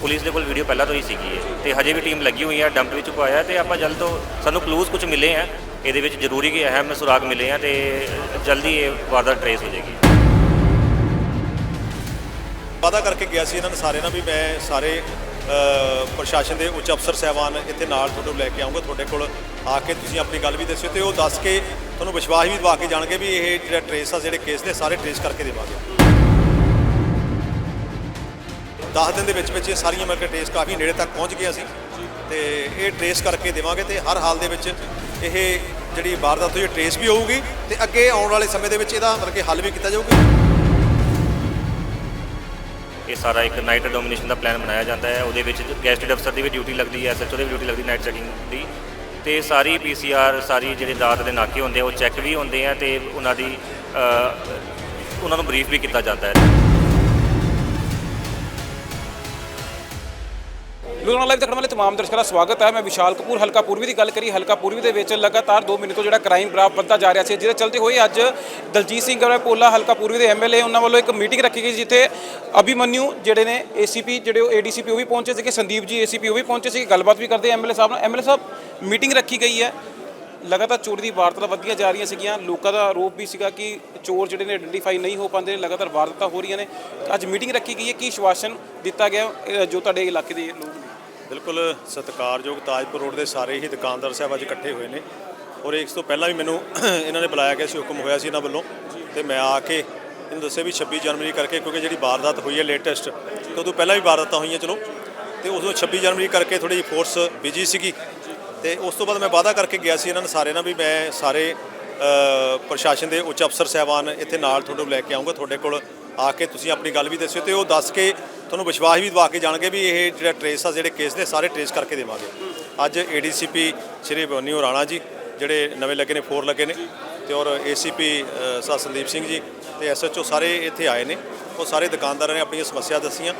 Police ਦੇ ਕੋਲ video ਪਹਿਲਾਂ ਤੋਂ ਹੀ ਸੀਗੀ ਇਹ। ਤੇ ਹਜੇ ਵੀ ਟੀਮ ਲੱਗੀ ਹੋਈ ਹੈ ਡੰਪ ਵਿੱਚ ਪਾਇਆ ਤੇ ਆਪਾਂ ਜਲਦ ਤੋਂ ਸਾਨੂੰ ਕਲੂਜ਼ ਕੁਝ ਮਿਲੇ ਆ। ਇਹਦੇ ਵਿੱਚ ਜ਼ਰੂਰੀ ਕਿ ਅਹਿਮ ਸੁਰਾਗ ਮਿਲੇ ਆ ਤੇ ਜਲਦੀ ਇਹ ਵਾਰਦਾਤ ਟਰੇਸ ਹੋ ਜਾਏਗੀ। ਵਾਅਦਾ ਕਰਕੇ ਗਿਆ ਸੀ ਇਹਨਾਂ ਨੇ ਸਾਰੇ ਨਾਲ ਵੀ ਮੈਂ ਸਾਰੇ ਪ੍ਰਸ਼ਾਸਨ ਦੇ ਉੱਚ ਅਫਸਰ ਸਹਿਬਾਨ ਇੱਥੇ ਨਾਲ ਤੁਹਾਨੂੰ ਲੈ ਕੇ ਆਉਂਗਾ ਤੁਹਾਡੇ ਕੋਲ ਆ ਕੇ ਤੁਸੀਂ ਆਪਣੀ ਗੱਲ ਵੀ ਦੱਸਿਓ ਤੇ ਉਹ ਦੱਸ ਕੇ ਤੁਹਾਨੂੰ ਵਿਸ਼ਵਾਸ ਵੀ ਦਿਵਾ ਕੇ ਜਾਣਗੇ ਵੀ ਇਹ ਜਿਹੜਾ ਟਰੇਸ ਆ, ਜਿਹੜੇ ਕੇਸ ਨੇ, ਸਾਰੇ ਟਰੇਸ ਕਰਕੇ ਦੇਵਾਂਗੇ। 10 ਦਿਨ ਦੇ ਵਿੱਚ ਵਿੱਚ ਇਹ ਸਾਰੀਆਂ ਮਿਲ ਕੇ ਟਰੇਸ ਕਾਫੀ ਨੇੜੇ ਤੱਕ ਪਹੁੰਚ ਗਈਆਂ ਸੀ। ਤੇ ਇਹ ਟਰੇਸ ਕਰਕੇ ਦੇਵਾਂਗੇ ਤੇ ਹਰ ਹਾਲ ਦੇ ਵਿੱਚ ਇਹ ਜਿਹੜੀ ਵਾਰਦਾਤ ਹੋਈ ਟਰੇਸ ਵੀ ਹੋਊਗੀ ਤੇ ਅੱਗੇ ਆਉਣ ਵਾਲੇ ਸਮੇਂ ਦੇ ਵਿੱਚ ਇਹਦਾ ਮਤਲਬ ਕਿ ਹੱਲ ਵੀ ਕੀਤਾ ਜਾਊਗਾ। ਇਹ ਸਾਰਾ ਇੱਕ ਨਾਈਟ ਡੋਮੀਨੇਸ਼ਨ ਦਾ ਪਲਾਨ ਬਣਾਇਆ ਜਾਂਦਾ ਹੈ। ਉਹਦੇ ਵਿੱਚ ਗੈਸਟਡ ਅਫਸਰ ਦੀ ਵੀ ਡਿਊਟੀ ਲੱਗਦੀ ਹੈ ਐਸਐਚਓ ਦੀ ਵੀ ਡਿਊਟੀ ਲੱਗਦੀ ਨਾਈਟ ਚੈਕਿੰਗ ਦੀ। ਤੇ ਸਾਰੀ ਪੀਸੀਆਰ ਸਾਰੀ ਜਿਹੜੇ ਰਾਤ ਦੇ ਨਾਕੇ ਹੁੰਦੇ ਆ, ਉਹ ਚੈੱਕ ਵੀ ਹੁੰਦੇ ਆ ਤੇ ਉਹਨਾਂ ਦੀ ਉਹਨਾਂ ਨੂੰ ਬਰੀਫ ਵੀ ਕੀਤਾ ਜਾਂਦਾ ਹੈ। ਲੁਧਿਆਣਾ ਲਾਈਵ ਦੇਖਣ ਵਾਲੇ ਤਮਾਮ ਦਰਸ਼ਕਾਂ ਦਾ ਸਵਾਗਤ ਹੈ। ਮੈਂ ਵਿਸ਼ਾਲ ਕਪੂਰ, ਹਲਕਾ ਪੂਰਬੀ ਦੀ ਗੱਲ ਕਰੀ। ਹਲਕਾ ਪੂਰਬੀ ਦੇ ਵਿੱਚ ਲਗਾਤਾਰ 2 ਮਹੀਨੇ ਤੋਂ ਜਿਹੜਾ ਕ੍ਰਾਈਮ ਗ੍ਰਾਫ ਵੱਧਦਾ ਜਾ ਰਿਹਾ ਸੀ, ਜਿਹਦੇ ਚਲਦੇ ਹੋਏ ਅੱਜ ਦਲਜੀਤ ਸਿੰਘ ਗਰਵਾ ਪੋਲਾ ਹਲਕਾ ਪੂਰਬੀ ਦੇ ਐਮਐਲਏ ਉਹਨਾਂ ਵੱਲੋਂ ਇੱਕ ਮੀਟਿੰਗ ਰੱਖੀ ਗਈ ਜਿੱਥੇ ਅਭਿਮਨਿਊ ਜਿਹੜੇ ਨੇ ਏਸੀਪੀ ਜਿਹੜੇ ਉਹ ਏਡੀਸੀਪੀ ਉਹ ਵੀ ਪਹੁੰਚੇ ਸੀਗੇ, ਸੰਦੀਪ ਜੀ ਏਸੀਪੀ ਉਹ ਵੀ ਪਹੁੰਚੇ ਸੀ ਗੱਲਬਾਤ ਵੀ ਕਰਦੇ ਐਮਐਲਏ ਸਾਹਿਬ ਨਾਲ। ਐਮਐਲਏ ਸਾਹਿਬ, ਮੀਟਿੰਗ ਰੱਖੀ ਗਈ ਹੈ। ਲਗਾਤਾਰ ਚੋਰੀ ਦੀ ਵਾਰਦਾਤਾਂ ਵਧੀਆਂ ਜਾ ਰਹੀਆਂ ਸੀਗੀਆਂ। ਲੋਕਾਂ ਦਾ ਆਰੋਪ ਵੀ ਸੀਗਾ ਕਿ ਚੋਰ ਜਿਹੜੇ ਨੇ ਆਇਡੈਂਟੀਫਾਈ ਨਹੀਂ ਹੋ ਪਾਉਂਦੇ ਨੇ, ਲਗਾਤਾਰ ਵਾਰਦਾਤਾਂ ਹੋ ਰਹੀਆਂ ਨੇ। ਅੱਜ ਮੀਟਿੰਗ ਰੱਖੀ ਗਈ ਹੈ। ਕੀ ਸ਼ਵਾਸਨ ਦਿੱਤਾ ਗਿਆ ਜੋ ਤੁਹਾਡੇ ਇਲਾਕੇ ਦੇ ਲੋਕ ਬਿਲਕੁਲ ਸਤਿਕਾਰਯੋਗ ਤਾਜਪੁਰ ਰੋਡ ਦੇ ਸਾਰੇ ਹੀ ਦੁਕਾਨਦਾਰ ਸਾਹਿਬ ਅੱਜ ਇਕੱਠੇ ਹੋਏ ਨੇ। ਔਰ ਇਸ ਤੋਂ ਪਹਿਲਾਂ ਵੀ ਮੈਨੂੰ ਇਹਨਾਂ ਨੇ ਬੁਲਾਇਆ ਗਿਆ ਸੀ, ਹੁਕਮ ਹੋਇਆ ਸੀ ਇਹਨਾਂ ਵੱਲੋਂ। ਤੇ ਮੈਂ ਆ ਕੇ ਇਹਨੂੰ ਦੱਸਿਆ ਵੀ 26 ਜਨਵਰੀ ਕਰਕੇ ਕਿਉਂਕਿ ਜਿਹੜੀ ਵਾਰਦਾਤ ਹੋਈ ਹੈ ਲੇਟੈਸਟ, ਤੇ ਉਦੋਂ ਪਹਿਲਾਂ ਵੀ ਵਾਰਦਾਤਾਂ ਹੋਈਆਂ, ਚਲੋ। ਤੇ ਉਦੋਂ 26 ਜਨਵਰੀ ਕਰਕੇ ਥੋੜੀ ਜਿਹੀ ਫੋਰਸ ਬਿਜ਼ੀ ਸੀਗੀ। ਤੇ ਉਸ ਤੋਂ ਬਾਅਦ ਮੈਂ ਵਾਅਦਾ ਕਰਕੇ ਗਿਆ ਸੀ ਇਹਨਾਂ ਨੇ ਸਾਰੇ ਨਾਲ ਵੀ ਮੈਂ ਸਾਰੇ ਪ੍ਰਸ਼ਾਸਨ ਦੇ ਉੱਚ ਅਫਸਰ, ਸਹਿਬਾਨ ਇੱਥੇ ਨਾਲ ਤੁਹਾਨੂੰ ਲੈ ਕੇ ਆਉਂਗਾ ਤੁਹਾਡੇ ਕੋਲ ਆ ਕੇ ਤੁਸੀਂ ਆਪਣੀ ਗੱਲ ਵੀ ਦੱਸਿਓ ਤੇ ਉਹ ਦੱਸ ਕੇ ਤੁਹਾਨੂੰ ਵਿਸ਼ਵਾਸ ਵੀ ਦਿਵਾ ਕੇ ਜਾਣਗੇ ਵੀ ਇਹ ਜਿਹੜਾ ਟਰੇਸ ਆ, ਜਿਹੜੇ ਕੇਸ ਨੇ, ਸਾਰੇ ਟਰੇਸ ਕਰਕੇ ਦੇਵਾਂਗੇ। ਅੱਜ ਏਡੀਸੀਪੀ ਸ਼੍ਰੀ ਬਨੀਓ ਰਾਣਾ ਜੀ, ਜਿਹੜੇ ਨਵੇਂ ਲੱਗੇ ਨੇ ਫੋਰ ਲੱਗੇ ਨੇ ਤੇ ਔਰ ਏਸੀਪੀ ਸਾ ਸੰਦੀਪ ਸਿੰਘ ਜੀ ਤੇ ਐਸਐਚਓ ਸਾਰੇ ਇੱਥੇ ਆਏ ਨੇ। ਉਹ ਸਾਰੇ ਦੁਕਾਨਦਾਰਾਂ ਨੇ ਆਪਣੀਆਂ ਸਮੱਸਿਆ ਦੱਸੀਆਂ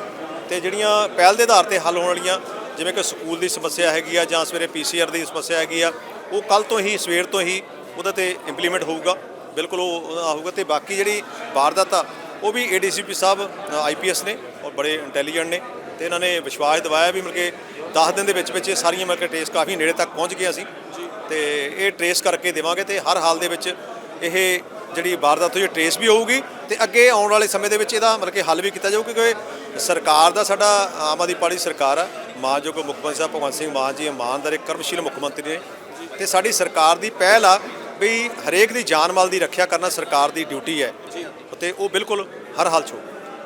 ਤੇ ਜਿਹੜੀਆਂ ਪਹਿਲ ਦੇ ਆਧਾਰ ਤੇ ਹੱਲ ਹੋਣ ਵਾਲੀਆਂ, ਜਿਵੇਂ ਕਿ ਸਕੂਲ ਦੀ ਸਮੱਸਿਆ ਹੈਗੀ ਆ ਜਾਂ ਸਵੇਰੇ ਪੀਸੀਆਰ ਦੀ ਸਮੱਸਿਆ ਹੈਗੀ ਆ, ਉਹ ਕੱਲ ਤੋਂ ਹੀ, ਸਵੇਰ ਤੋਂ ਹੀ ਉਹਦੇ ਤੇ ਇੰਪਲੀਮੈਂਟ ਹੋਊਗਾ। ਬਿਲਕੁਲ ਉਹ ਆਊਗਾ ਹੋਊਗਾ ਤੇ ਬਾਕੀ ਜਿਹੜੀ ਵਾਰਦਾਤ ਆ ਉਹ ਵੀ ਏਡੀਸੀਪੀ ਸਾਹਿਬ ਆਈਪੀਐਸ ਨੇ ਔਰ ਬੜੇ ਇੰਟੈਲੀਜੈਂਟ ਨੇ ਤੇ ਇਹਨਾਂ ਨੇ ਵਿਸ਼ਵਾਸ ਦਿਵਾਇਆ ਵੀ ਮਿਲ ਕੇ 10 ਦਿਨ ਦੇ ਵਿੱਚ ਵਿੱਚ ਇਹ ਸਾਰੀਆਂ ਮਿਲ ਕੇ ਟ੍ਰੇਸ ਕਾਫੀ ਨੇੜੇ ਤੱਕ ਪਹੁੰਚ ਗਈਆਂ ਸੀ ਤੇ ਇਹ ਟ੍ਰੇਸ ਕਰਕੇ ਦੇਵਾਂਗੇ ਤੇ ਹਰ ਹਾਲ ਦੇ ਵਿੱਚ ਇਹ ਜਿਹੜੀ ਵਾਰਦਾਤ ਹੋਈ ਟ੍ਰੇਸ ਵੀ ਹੋਊਗੀ ਤੇ ਅੱਗੇ ਆਉਣ ਵਾਲੇ ਸਮੇਂ ਦੇ ਵਿੱਚ ਇਹਦਾ ਮਤਲਬ ਕਿ ਹੱਲ ਵੀ ਕੀਤਾ ਜਾਊ ਕਿਉਂਕਿ ਸਰਕਾਰ ਦਾ ਸਾਡਾ ਆਮ ਆਦਮੀ ਪਾਰਟੀ ਸਰਕਾਰ ਆ, ਮਾਨਯੋਗ ਮੁੱਖ ਮੰਤਰੀ ਸਾਹਿਬ ਭਗਵੰਤ ਸਿੰਘ ਮਾਨ ਜੀ ਇਮਾਨਦਾਰ ਇੱਕ ਕਰਮਸ਼ੀਲ ਮੁੱਖ ਮੰਤਰੀ ਨੇ ਤੇ ਸਾਡੀ ਸਰਕਾਰ ਦੀ ਪਹਿਲ ਆ ਵੀ ਹਰੇਕ ਦੀ ਜਾਨ ਮਾਲ ਦੀ ਰੱਖਿਆ ਕਰਨਾ ਸਰਕਾਰ ਦੀ ਡਿਊਟੀ ਹੈ। ਤੇ ਉਹ ਬਿਲਕੁਲ ਹਰ ਹਾਲ 'ਚ ਹੋਊ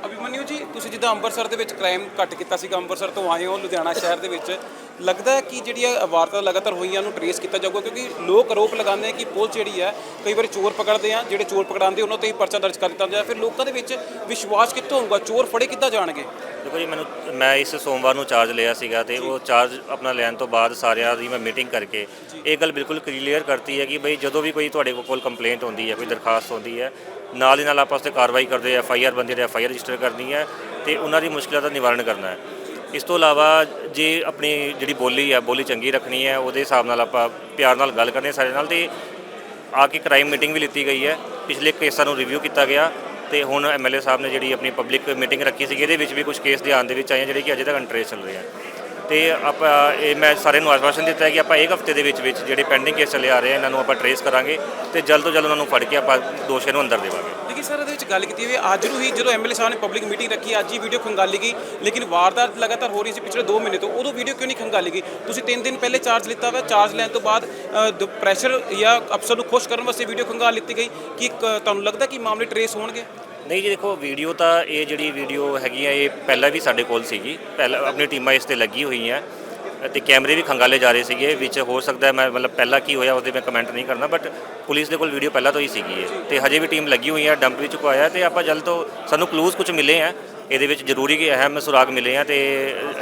ਅਭਿਮਨਿਊ ਜੀ, ਤੁਸੀਂ ਜਿੱਦਾਂ ਅੰਮ੍ਰਿਤਸਰ ਦੇ ਵਿੱਚ ਕ੍ਰਾਈਮ ਘੱਟ ਕੀਤਾ ਸੀਗਾ, ਅੰਮ੍ਰਿਤਸਰ ਤੋਂ ਆਏ ਹੋ, ਲੁਧਿਆਣਾ ਸ਼ਹਿਰ ਦੇ ਵਿੱਚ। ਲੱਗਦਾ ਹੈ ਕਿ ਜਿਹੜੀਆਂ ਵਾਰਦਾਤਾਂ ਲਗਾਤਾਰ ਹੋਈਆਂ ਨੂੰ ਟਰੇਸ ਕੀਤਾ ਜਾਊਗਾ ਕਿਉਂਕਿ ਲੋਕ ਆਰੋਪ ਲਗਾਉਂਦੇ ਆ ਕਿ ਪੁਲਿਸ ਜਿਹੜੀ ਹੈ ਕਈ ਵਾਰੀ ਚੋਰ ਪਕੜਦੇ ਆ ਜਿਹੜੇ ਚੋਰ ਪਕੜਾਉਂਦੇ ਉਹਨਾਂ ਤੇ ਹੀ ਪਰਚਾ ਦਰਜ ਕਰ ਦਿੱਤਾ ਜਾਂਦਾ ਫਿਰ ਲੋਕਾਂ ਦੇ ਵਿੱਚ ਵਿਸ਼ਵਾਸ ਕਿੱਥੋਂ ਹੋਊਗਾ? ਚੋਰ ਫੜੇ ਕਿੱਦਾਂ ਜਾਣਗੇ? ਦੇਖੋ ਜੀ ਮੈਨੂੰ ਮੈਂ ਇਸ ਸੋਮਵਾਰ ਨੂੰ ਚਾਰਜ ਲਿਆ ਸੀਗਾ ਤੇ ਉਹ ਚਾਰਜ ਆਪਣਾ ਲੈਣ ਤੋਂ ਬਾਅਦ ਸਾਰਿਆਂ ਦੀ ਮੈਂ ਮੀਟਿੰਗ ਕਰਕੇ ਇਹ ਗੱਲ ਬਿਲਕੁਲ ਕਲੀਅਰ ਕਰਤੀ ਹੈ ਕਿ ਬਈ ਜਦੋਂ ਵੀ ਕੋਈ ਤੁਹਾਡੇ ਕੋਲ ਕੰਪਲੇਂਟ ਹੁੰਦੀ ਹੈ ਕੋਈ ਦਰਖਾਸਤ ਹੁੰਦੀ ਹੈ ਨਾਲ ਹੀ ਨਾਲ ਆਪਾਂ ਉਸ ਤੇ ਕਾਰਵਾਈ ਕਰਦੇ ਐਫ ਆਈ ਆਰ ਬੰਦੇ ਦੇ ਐਫ ਆਈ ਆਰ ਰਜਿਸਟਰ ਕਰਨੀ ਹੈ ਤੇ ਉਹਨਾਂ ਦੀ ਮੁਸ਼ਕਲਾਂ ਦਾ ਨਿਵਾਰਣ ਕਰਨਾ ਹੈ। ਇਸ ਤੋਂ ਇਲਾਵਾ ਜੇ ਆਪਣੀ ਜਿਹੜੀ ਬੋਲੀ ਆ, ਬੋਲੀ ਚੰਗੀ ਰੱਖਣੀ ਹੈ ਉਹਦੇ ਹਿਸਾਬ ਨਾਲ ਆਪਾਂ ਪਿਆਰ ਨਾਲ ਗੱਲ ਕਰਦੇ ਹੈ ਸਾਰੇ ਨਾਲ ਤੇ ਆ ਕੇ ਕ੍ਰਾਈਮ ਮੀਟਿੰਗ ਵੀ ਲਿੱਤੀ ਗਈ ਹੈ ਪਿਛਲੇ ਕੇਸਾਂ ਨੂੰ ਰਿਵਿਊ ਕੀਤਾ ਗਿਆ ਤੇ ਹੁਣ ਐਮਐਲਏ ਸਾਹਿਬ ਨੇ ਜਿਹੜੀ ਆਪਣੀ ਪਬਲਿਕ ਮੀਟਿੰਗ ਰੱਖੀ ਸੀ ਇਹਦੇ ਵਿੱਚ ਵੀ ਕੁਝ ਕੇਸ ਧਿਆਨ ਦੇ ਵਿੱਚ ਆਏ ਆ ਜਿਹੜੇ ਕਿ ਅਜੇ ਤੱਕ ਅੰਟਰੇਸ ਚੱਲ ਰਹੇ ਆ। ਤੇ ਆਪਾਂ ਇਹ ਮੈਂ ਸਾਰਿਆਂ ਨੂੰ ਆਸ਼ਵਾਸਨ ਦਿੱਤਾ ਹੈ ਕਿ ਆਪਾਂ ਇੱਕ ਹਫ਼ਤੇ ਦੇ ਵਿੱਚ ਵਿੱਚ ਜਿਹੜੇ ਪੈਂਡਿੰਗ ਕੇਸ ਚੱਲੇ ਆ ਰਹੇ ਆ, ਇਹਨਾਂ ਨੂੰ ਆਪਾਂ ਟਰੇਸ ਕਰਾਂਗੇ ਤੇ ਜਲਦ ਤੋਂ ਜਲਦ ਉਹਨਾਂ ਨੂੰ ਫੜ ਕੇ ਆਪਾਂ ਦੋਸ਼ੀਆਂ ਨੂੰ ਅੰਦਰ ਦੇਵਾਂਗੇ। ਲੇਕਿਨ ਸਰ ਇਹਦੇ ਵਿੱਚ ਗੱਲ ਕੀਤੀ ਹੋਈ ਅੱਜ ਨੂੰ ਹੀ ਜਦੋਂ ਐਮਐਲਏ ਸਾਹਿਬ ਨੇ ਪਬਲਿਕ ਮੀਟਿੰਗ ਰੱਖੀ, ਅੱਜ ਹੀ ਵੀਡੀਓ ਖੰਗਾਲੀ ਗਈ, ਲੇਕਿਨ ਵਾਰਦਾਤ ਲਗਾਤਾਰ ਹੋ ਰਹੀ ਸੀ ਪਿਛਲੇ 2 ਮਹੀਨੇ ਤੋਂ, ਉਦੋਂ ਵੀਡੀਓ ਕਿਉਂ ਨਹੀਂ ਖੰਗਾਲੀ ਗਈ? ਤੁਸੀਂ 3 ਦਿਨ ਪਹਿਲੇ ਚਾਰਜ ਲਿੱਤਾ ਵਾ ਚਾਰਜ ਲੈਣ ਤੋਂ ਬਾਅਦ ਪ੍ਰੈਸ਼ਰ ਜਾਂ ਅਫਸਰ ਨੂੰ ਖੁਸ਼ ਕਰਨ ਵਾਸਤੇ ਵੀਡੀਓ ਖੰਗਾਲ ਲਿੱਤੀ ਗਈ, ਕਿ ਕ- ਤੁਹਾਨੂੰ ਲੱਗਦਾ ਕਿ ਮਾਮਲੇ ਟਰੇਸ ਹੋਣਗੇ? ਨਹੀਂ ਜੀ, ਦੇਖੋ ਵੀਡੀਓ ਤਾਂ ਇਹ ਜਿਹੜੀ ਵੀਡੀਓ ਹੈਗੀ ਆ, ਇਹ ਪਹਿਲਾਂ ਵੀ ਸਾਡੇ ਕੋਲ ਸੀਗੀ। ਪਹਿਲਾਂ ਆਪਣੀ ਟੀਮਾਂ ਇਸ ਤੇ ਲੱਗੀ ਹੋਈਆਂ ਤੇ ਕੈਮਰੇ ਵੀ ਖੰਗਾਲੇ ਜਾ ਰਹੇ ਸੀਗੇ, ਵਿੱਚ ਹੋ ਸਕਦਾ ਮੈਂ ਮਤਲਬ ਪਹਿਲਾਂ ਕੀ ਹੋਇਆ ਉਹਦੇ ਮੈਂ ਕਮੈਂਟ ਨਹੀਂ ਕਰਨਾ ਬਟ ਪੁਲਿਸ ਦੇ ਕੋਲ ਵੀਡੀਓ ਪਹਿਲਾਂ ਤੋਂ ਹੀ ਸੀਗੀ ਇਹ। ਤੇ ਹਜੇ ਵੀ ਟੀਮ ਲੱਗੀ ਹੋਈ ਹੈ ਡੰਪ ਵਿੱਚ ਪਾਇਆ ਤੇ ਆਪਾਂ ਜਲਦ ਤੋਂ, ਸਾਨੂੰ ਕਲੂਜ਼ ਕੁਝ ਮਿਲੇ ਆ। ਇਹਦੇ ਵਿੱਚ ਜ਼ਰੂਰੀ ਕਿ ਅਹਿਮ ਸੁਰਾਗ ਮਿਲੇ ਆ ਤੇ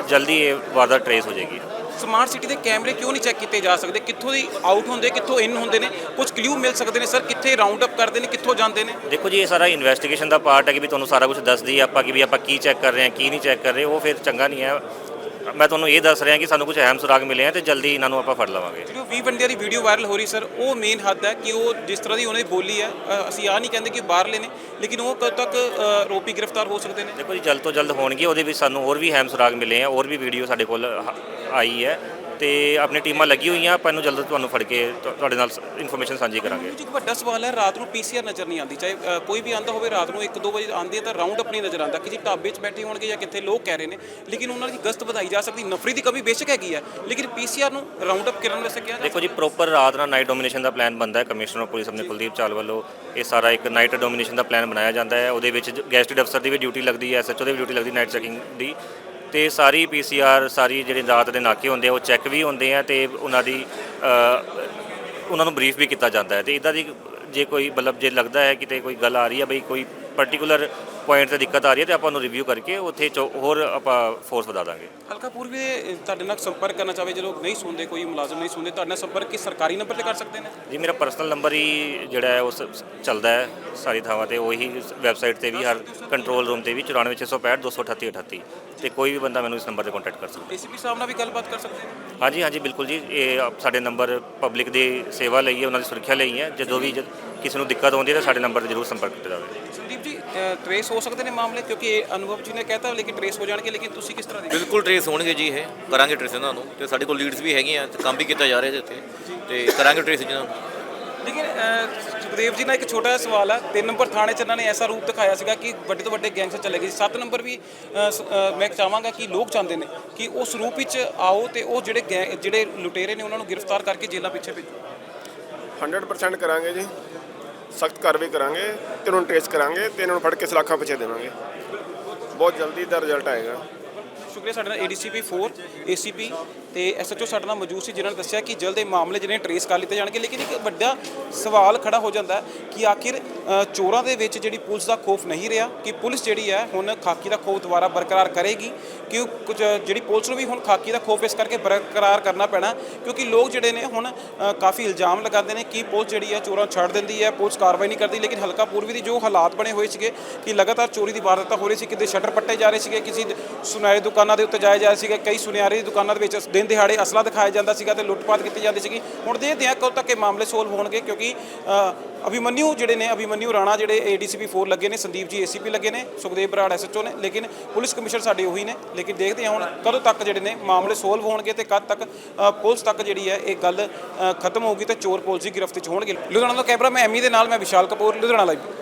ਜਲਦੀ ਇਹ ਵਾਰਦਾਤ ਟਰੇਸ ਹੋ ਜਾਏਗੀ। ਸਮਾਰਟ ਸਿਟੀ ਦੇ ਕੈਮਰੇ ਕਿਉਂ ਨਹੀਂ ਚੈੱਕ ਕੀਤੇ ਜਾ ਸਕਦੇ? ਕਿੱਥੋਂ ਦੀ ਆਊਟ ਹੁੰਦੇ ਕਿੱਥੋਂ ਇਨ ਹੁੰਦੇ ਨੇ? ਕੁਝ ਕਲੂ ਮਿਲ ਸਕਦੇ ਨੇ ਸਰ ਕਿੱਥੇ ਰਾਉਂਡ ਅਪ ਕਰਦੇ ਨੇ ਕਿੱਥੋਂ ਜਾਂਦੇ ਨੇ? ਦੇਖੋ ਜੀ ਇਹ ਸਾਰਾ ਇਨਵੈਸਟੀਗੇਸ਼ਨ ਦਾ ਪਾਰਟ ਹੈ ਕਿ ਵੀ ਤੁਹਾਨੂੰ ਸਾਰਾ ਕੁਝ ਦੱਸ ਦਈਏ ਆਪਾਂ ਕਿ ਵੀ ਆਪਾਂ ਕੀ ਚੈੱਕ ਕਰ ਰਹੇ ਹਾਂ ਕੀ ਨਹੀਂ ਚੈੱਕ ਕਰ ਰਹੇ ਉਹ ਫਿਰ ਚੰਗਾ ਨਹੀਂ ਹੈ। ਮੈਂ ਤੁਹਾਨੂੰ ਇਹ ਦੱਸ ਰਿਹਾ ਕਿ ਸਾਨੂੰ ਕੁਝ ਅਹਿਮ ਸੁਰਾਗ ਮਿਲੇ ਆ ਤੇ ਜਲਦੀ ਇਹਨਾਂ ਨੂੰ ਆਪਾਂ ਫੜ ਲਵਾਂਗੇ। ਜਿਹੜੀ ਉਹ 20 ਬੰਦਿਆਂ ਦੀ ਵੀਡੀਓ ਵਾਇਰਲ ਹੋ ਰਹੀ ਸਰ ਉਹ ਮੇਨ ਹੱਦ ਹੈ ਕਿ ਉਹ ਜਿਸ ਤਰ੍ਹਾਂ ਦੀ ਉਹਨੇ ਬੋਲੀ ਹੈ ਅ, ਅਸੀਂ ਆ ਨਹੀਂ ਕਹਿੰਦੇ ਕਿ ਬਾਹਰਲੇ ਨੇ ਲੇਕਿਨ ਉਹ ਕਦ ਤੱਕ ਅ, ਆਰੋਪੀ ਗ੍ਰਿਫਤਾਰ ਹੋ ਸਕਦੇ ਨੇ? ਦੇਖੋ ਜੀ ਜਲਦ ਤੋਂ ਜਲਦ ਹੋਣਗੇ ਉਹਦੇ ਵਿੱਚ ਸਾਨੂੰ ਹੋਰ ਵੀ ਅਹਿਮ ਸੁਰਾਗ ਮਿਲੇ ਆ ਹੋਰ ਵੀ ਵੀਡੀਓ ਸਾਡੇ ਕੋਲ ਹ- ਆਈ ਹੈ ਤੇ ਆਪਣੀ ਟੀਮਾਂ ਲੱਗੀ ਹੋਈਆਂ ਆਪਾਂ ਇਹਨੂੰ ਜਲਦ ਤੁਹਾਨੂੰ ਫੜ ਕੇ ਤੁ- ਤੁਹਾਡੇ ਨਾਲ ਇਨਫੋਰਮੇਸ਼ਨ ਸਾਂਝੀ ਕਰਾਂਗੇ। ਜੀ ਇੱਕ ਵੱਡਾ ਸਵਾਲ ਹੈ ਰਾਤ ਨੂੰ ਪੀਸੀਆਰ ਨਜ਼ਰ ਨਹੀਂ ਆਉਂਦੀ ਚਾਹੇ ਅ, ਕੋਈ ਵੀ ਆਂਦਾ ਹੋਵੇ ਰਾਤ ਨੂੰ 1-2 ਵਜੇ ਆਉਂਦੀ ਹੈ ਤਾਂ ਰਾਉਂਡ ਆਪਣੀ ਨਜ਼ਰ ਆਉਂਦਾ ਕਿਸੇ ਢਾਬੇ 'ਚ ਬੈਠੇ ਹੋਣਗੇ ਜਾਂ ਕਿੱਥੇ ਲੋਕ ਕਹਿ ਰਹੇ ਨੇ ਲੇਕਿਨ ਉਹਨਾਂ ਦੀ ਗਸ਼ਤ ਵਧਾਈ ਜਾ ਸਕਦੀ ਨਫਰੀ ਦੀ ਕਮੀ ਬੇਸ਼ੱਕ ਹੈਗੀ ਹੈ ਲੇਕਿਨ ਪੀਸੀਆਰ ਨੂੰ ਰਾਉਂਡ ਅਪ ਕਰਨ ਵਾਸਤੇ ਕਿਹਾ ਜਾ ਦੇਖੋ ਜੀ ਪ੍ਰੋਪਰ ਰਾਤ ਨਾਲ ਨਾਈਟ ਡੋਮੀਨੇਸ਼ਨ ਦਾ ਪਲਾਨ ਬਣਦਾ ਹੈ ਕਮਿਸ਼ਨਰ ਆਫ ਪੁਲਿਸ ਆਪਣੇ ਕੁਲਦੀਪ ਚਾਲ ਵੱਲੋਂ ਇਹ ਸਾਰਾ ਇੱਕ ਨਾਈਟ ਡੋਮੀਨੇਸ਼ਨ ਦਾ ਪਲਾਨ ਬਣਾਇਆ ਜਾਂਦਾ ਹੈ ਉਹਦੇ ਵਿੱਚ ਗੈਸਟਡ ਅਫਸਰ ਦੀ ਵੀ ਡਿਊਟੀ ਲੱਗਦੀ ਹੈ ਐਸਐਚਓ ਦੀ ਵੀ ਡਿਊਟੀ ਲੱਗਦੀ ਨਾਈਟ ਚੈਕਿੰਗ ਦੀ। ਤੇ ਸਾਰੀ ਪੀਸੀਆਰ ਸਾਰੀ ਜਿਹੜੇ ਰਾਤ ਦੇ ਨਾਕੇ ਹੁੰਦੇ ਆ, ਉਹ ਚੈੱਕ ਵੀ ਹੁੰਦੇ ਆ ਤੇ ਉਹਨਾਂ ਦੀ ਉਹਨਾਂ ਨੂੰ ਬਰੀਫ ਵੀ ਕੀਤਾ ਜਾਂਦਾ ਹੈ। ਤੇ ਇਦਾਂ ਦੀ ਜੇ ਕੋਈ ਮਤਲਬ ਜੇ ਲੱਗਦਾ ਹੈ ਕਿਤੇ ਕੋਈ ਗੱਲ ਆ ਰਹੀ ਹੈ ਬਈ ਕੋਈ ਪਰਟੀਕੂਲਰ ਪੁਆਇੰਟ ਤੇ ਦਿੱਕਤ ਆ ਰਹੀ ਹੈ ਤੇ ਆਪਾਂ ਉਹਨੂੰ ਰਿਵਿਊ ਕਰਕੇ ਉੱਥੇ ਚੋ- ਹੋਰ ਆਪਾਂ ਫੋਰਸ ਵਧਾ ਦਾਂਗੇ। ਹਲਕਾ ਪੂਰਬੀ ਦੇ ਤੁਹਾਡੇ ਨਾਲ ਸੰਪਰਕ ਕਰਨਾ ਚਾਹਵੇ ਜਦੋਂ ਨਹੀਂ ਸੁਣਦੇ ਕੋਈ ਮੁਲਾਜ਼ਮ ਨਹੀਂ ਸੁਣਦੇ ਤੁਹਾਡੇ ਨਾਲ ਸੰਪਰਕ ਕੀ ਸਰਕਾਰੀ ਨੰਬਰ ਤੇ ਕਰ ਸਕਦੇ ਨੇ? ਜੀ ਮੇਰਾ ਪਰਸਨਲ ਨੰਬਰ ਹੀ ਜਿਹੜਾ ਹੈ ਉਹ ਸ- ਚੱਲਦਾ ਹੈ ਸਾਰੀ ਥਾਵਾਂ ਤੇ ਉਹੀ ਵੈਬਸਾਈਟ ਤੇ ਵੀ ਹਰ ਕੰਟਰੋਲ ਰੂਮ ਤੇ ਵੀ 94665 238 38 ਤੇ ਕੋਈ ਵੀ ਬੰਦਾ ਮੈਨੂੰ ਇਸ ਨੰਬਰ ਤੇ ਕੰਟੈਕਟ ਕਰ ਸਕਦਾ ਏਸੀਪੀ ਸਾਹਿਬ ਨਾਲ ਵੀ ਗੱਲਬਾਤ ਕਰ ਸਕਦੇ ਨੇ? ਹਾਂਜੀ ਹਾਂਜੀ ਬਿਲਕੁਲ ਜੀ ਇਹ ਆਪ- ਸਾਡੇ ਨੰਬਰ ਪਬਲਿਕ ਦੀ ਸੇਵਾ ਲਈ ਹੈ ਉਹਨਾਂ ਦੀ ਸੁਰੱਖਿਆ ਲਈ ਹੈ ਜਦੋਂ ਵੀ ਜਦ ਕਿਸੇ ਨੂੰ ਦਿੱਕਤ ਆਉਂਦੀ ਹੈ ਤਾਂ ਸਾਡੇ ਨੰਬਰ ਤੇ ਜ਼ਰੂਰ ਸੰਪਰਕ ਕੀਤਾ ਜਾਵੇ। ਸੰਦੀਪ ਜੀ ਟਰੇਸ ਹੋ ਸਕਦੇ ਨੇ ਮਾਮਲੇ? ਕਿਉਂਕਿ ਇਹ ਅਨੁਭਵ ਜੀ ਨੇ ਕਹਿਤਾ ਲੇਕਿਨ ਟਰੇਸ ਹੋ ਜਾਣਗੇ ਲੇਕਿਨ ਤੁਸੀਂ ਕਿਸ ਤਰ੍ਹਾਂ ਦੇ ਬਿਲਕੁਲ ਟ੍ਰੇਸ ਹੋਣਗੇ ਜੀ ਇਹ। ਕਰਾਂਗੇ ਟ੍ਰੇਸ ਇਹਨਾਂ ਨੂੰ। ਤੇ ਸਾਡੇ ਕੋਲ ਲੀਡਸ ਵੀ ਹੈਗੀਆਂ ਤੇ ਕੰਮ ਵੀ ਕੀਤਾ ਜਾ ਰਿਹਾ ਇਹਦੇ ਉੱਤੇ। ਤੇ ਕਰਾਂਗੇ ਟ੍ਰੇਸ ਇਹਨਾਂ ਨੂੰ। ਲੇਕਿਨ ਸੁਖਦੇਵ ਜੀ ਨਾਲ ਇੱਕ ਛੋਟਾ ਜਿਹਾ ਸਵਾਲ ਹੈ ਤਿੰਨ ਨੰਬਰ ਥਾਣੇ 'ਚ ਇਹਨਾਂ ਨੇ ਐਸਾ ਰੂਪ ਦਿਖਾਇਆ ਸੀਗਾ ਕਿ ਵੱਡੇ ਤੋਂ ਵੱਡੇ ਗੈਂਗਸਟਰ ਚਲੇ ਗਏ ਸੀ। ਸੱਤ ਨੰਬਰ ਵੀ ਮੈਂ ਚਾਹਾਂਗਾ ਕਿ ਲੋਕ ਚਾਹੁੰਦੇ ਨੇ ਕਿ ਉਸ ਰੂਪ ਵਿੱਚ ਆਓ ਤੇ ਉਹ ਜਿਹੜੇ ਗੈਂ- ਜਿਹੜੇ ਲੁਟੇਰੇ ਨੇ ਉਹਨਾਂ ਨੂੰ ਗ੍ਰਿਫਤਾਰ ਕਰਕੇ ਜੇਲ੍ਹਾਂ ਪਿੱਛੇ ਭੇਜੋ। 100% ਕਰਾਂਗੇ ਜੀ। ਸਖਤ ਕਾਰਵਾਈ ਕਰਾਂਗੇ ਤੇ ਉਹਨਾਂ ਨੂੰ ਟ੍ਰੇਸ ਕਰਾਂਗੇ ਤੇ ਇਹਨਾਂ ਨੂੰ ਫੜ ਕੇ ਸਲਾਖਾਂ ਪਿੱਛੇ ਦੇਵਾਂਗੇ। ਬਹੁਤ ਜਲਦੀ ਦਾ ਰਿਜ਼ਲਟ ਆਏਗਾ। ਸ਼ੁਕਰੀਆ ਸਾਡੇ ਨਾਲ ਏਡੀਸੀਪੀ 4 ਏਸੀਪੀ ਤੇ ਐਸਐਚਓ ਸਾਡੇ ਨਾਲ ਮੌਜੂਦ ਸੀ, ਜਿਨ੍ਹਾਂ ਨੇ ਦੱਸਿਆ ਕਿ ਜਲਦ ਇਹ ਮਾਮਲੇ ਜਿਹੜੇ ਟਰੇਸ ਕਰ ਲਿੱਤੇ ਜਾਣਗੇ। ਲੇਕਿਨ ਇੱਕ ਵੱਡਾ ਸਵਾਲ ਖੜਾ ਹੋ ਜਾਂਦਾ ਕਿ ਆਖਿਰ ਚੋਰਾਂ ਦੇ ਵਿੱਚ ਜਿਹੜੀ ਪੁਲਿਸ ਦਾ ਖੋਫ ਨਹੀਂ ਰਿਹਾ ਕਿ ਪੁਲਿਸ ਜਿਹੜੀ ਹੈ ਹੁਣ ਖਾਕੀ ਦਾ ਖੋਫ ਦੁਬਾਰਾ ਬਰਕਰਾਰ ਕਰੇਗੀ ਕਿ ਕੁਝ ਜਿਹੜੀ ਪੁਲਿਸ ਨੂੰ ਵੀ ਹੁਣ ਖਾਕੀ ਦਾ ਖੋਫ ਇਸ ਕਰਕੇ ਬਰਕਰਾਰ ਕਰਨਾ ਪੈਣਾ ਕਿਉਂਕਿ ਲੋਕ ਜਿਹੜੇ ਨੇ ਹੁਣ ਕਾਫੀ ਇਲਜ਼ਾਮ ਲਗਾਉਂਦੇ ਨੇ ਕਿ ਪੁਲਿਸ ਜਿਹੜੀ ਹੈ ਚੋਰਾਂ ਨੂੰ ਛੱਡ ਦਿੰਦੀ ਹੈ ਪੁਲਿਸ ਕਾਰਵਾਈ ਨਹੀਂ ਕਰਦੀ ਲੇਕਿਨ ਹਲਕਾ ਪੂਰਬੀ ਦੀ ਜੋ ਹਾਲਾਤ ਬਣੇ ਹੋਏ ਸੀਗੇ ਕਿ ਲਗਾਤਾਰ ਚੋਰੀ ਦੀ ਵਾਰਦਾਤਾਂ ਹੋ ਰਹੀ ਸੀ ਕਿਤੇ ਸ਼ਟਰ ਪੱਟੇ ਜਾ ਰਹੇ ਸੀਗੇ ਕਿਸੇ ਦੇ ਸੁਨਿਆਰੇ ਦੁਕਾਨਾਂ ਦੇ ਉੱਤੇ ਜਾਇਆ ਜਾ ਰਿਹਾ ਸੀਗਾ ਕਈ ਸੁਨਿਆਰੇ ਦੀ ਦੁਕਾਨਾਂ ਦੇ ਵਿੱਚ ਦਿਨ ਦਿਹਾੜੇ ਅਸਲਾ ਦਿਖਾਇਆ ਜਾਂਦਾ ਸੀਗਾ ਤੇ ਲੁੱਟਪਾਟ ਕੀਤੀ ਜਾਂਦੀ ਸੀਗੀ। ਹੁਣ ਦੇਖਦੇ ਹਾਂ ਕਦੋਂ ਤੱਕ ਇਹ ਮਾਮਲੇ ਸੋਲਵ ਹੋਣਗੇ ਕਿਉਂਕਿ ਅ, ਅਭਿਮਨਿਊ ਜਿਹੜੇ ਨੇ ਅਭਿਮਨਿਊ ਰਾਣਾ ਜਿਹੜੇ ਏਡੀਸੀਪੀ 4 ਲੱਗੇ ਨੇ, ਸੰਦੀਪ ਜੀ ਏਸੀਪੀ ਲੱਗੇ ਨੇ, ਸੁਖਦੇਵ ਬਰਾੜ ਐਸਐਚਓ ਨੇ, ਲੇਕਿਨ ਪੁਲਿਸ ਕਮਿਸ਼ਨਰ ਸਾਡੇ ਉਹੀ ਨੇ, ਲੇਕਿਨ ਦੇਖਦੇ ਹਾਂ ਹੁਣ ਕਦੋਂ ਤੱਕ ਜਿਹੜੇ ਨੇ ਮਾਮਲੇ ਸੋਲਵ ਹੋਣਗੇ ਤੇ ਕਦ ਤੱਕ ਪੁਲਿਸ ਤੱਕ ਜਿਹੜੀ ਹੈ ਇਹ ਗੱਲ ਖਤਮ ਹੋਊਗੀ ਤੇ ਚੋਰ ਪੁਲਿਸ ਦੀ ਗ੍ਰਿਫਤ 'ਚ ਹੋਣਗੇ। ਲੁਧਿਆਣਾ ਤੋਂ ਕੈਮਰਾ ਮੈਂ ਐਮੀ ਦੇ ਨਾਲ ਮੈਂ ਵਿਸ਼ਾਲ ਕਪੂਰ, ਲੁਧਿਆਣਾ ਲਾਈਵ